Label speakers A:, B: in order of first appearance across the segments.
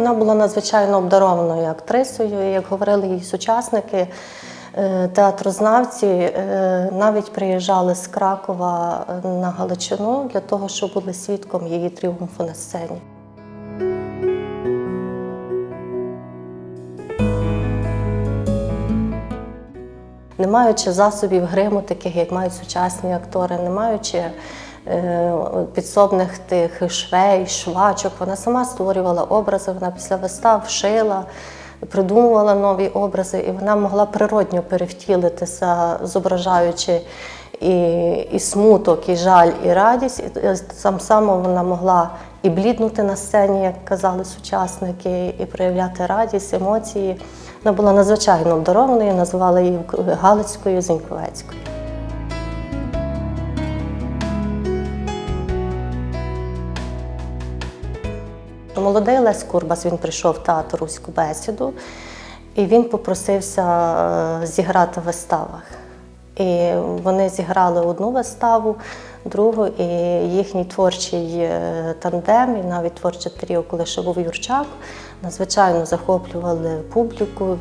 A: Вона була надзвичайно обдарованою актрисою, як говорили її сучасники, е, театрознавці е, навіть приїжджали з Кракова е, на Галичину для того, щоб бути свідком її тріумфу на сцені. Не маючи засобів гриму, таких як мають сучасні актори, не маючи підсобних тих швей, швачок, вона сама створювала образи, вона після вистав шила, придумувала нові образи, і вона могла природньо перевтілитися, зображаючи і, і смуток, і жаль, і радість. І е, сам само вона могла і бліднути на сцені, як казали сучасники, і проявляти радість, емоції. Вона була надзвичайно обдарованою, називали її Галицькою Зіньковецькою. Молодий Лес Курбас він прийшов в театр Руську бесіду, і він попросився е, зіграти в виставах. І вони зіграли одну виставу, другу, і їхній творчий е, тандем, і навіть творче тріо, коли ще був Юрчак, надзвичайно захоплювали публіку.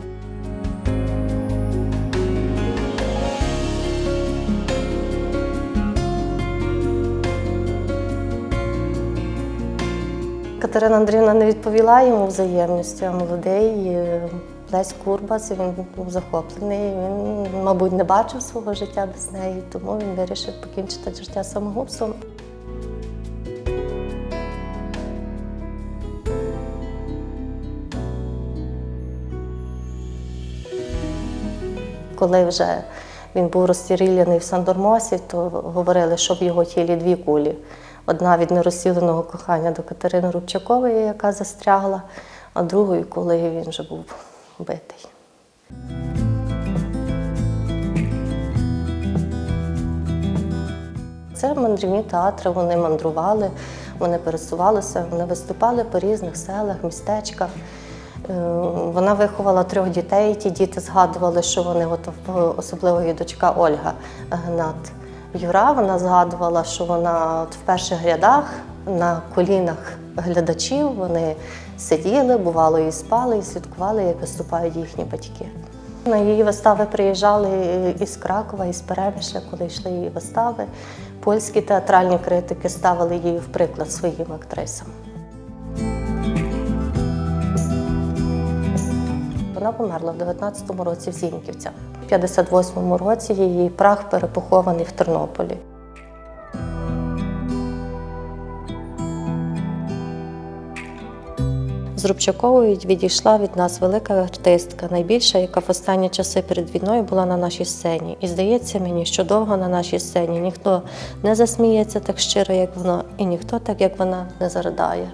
A: Катерина Андріївна не відповіла йому взаємністю, а молодий е, Лесь Курбас, він був захоплений. Він, мабуть, не бачив свого життя без неї, тому він вирішив покінчити життя самогубством. Коли вже він був розстріляний в Сандормосі, то говорили, що в його тілі дві кулі. Одна від нерозсіленого кохання до Катерини Рубчакової, яка застрягла, а другою, коли він вже був вбитий. Це мандрівні театри, вони мандрували, вони пересувалися, вони виступали по різних селах, містечках. Е, Вона виховала трьох дітей. Ті діти згадували, що вони, от, особливо її дочка Ольга Гнат Юра, вона згадувала, що вона от в перших рядах на колінах глядачів вони сиділи, бувало і спали, і слідкували, як виступають їхні батьки. На її вистави приїжджали із Кракова, із Перемишля, коли йшли її вистави. Польські театральні критики ставили її в приклад своїм актрисам. Вона померла в 19-му році в Зіньківцях. В 58-му році її прах перепохований в Тернополі. З Рубчаковою відійшла від нас велика артистка, найбільша, яка в останні часи перед війною була на нашій сцені. І здається мені, що довго на нашій сцені ніхто не засміється так щиро, як вона, і ніхто так, як вона, не заридає.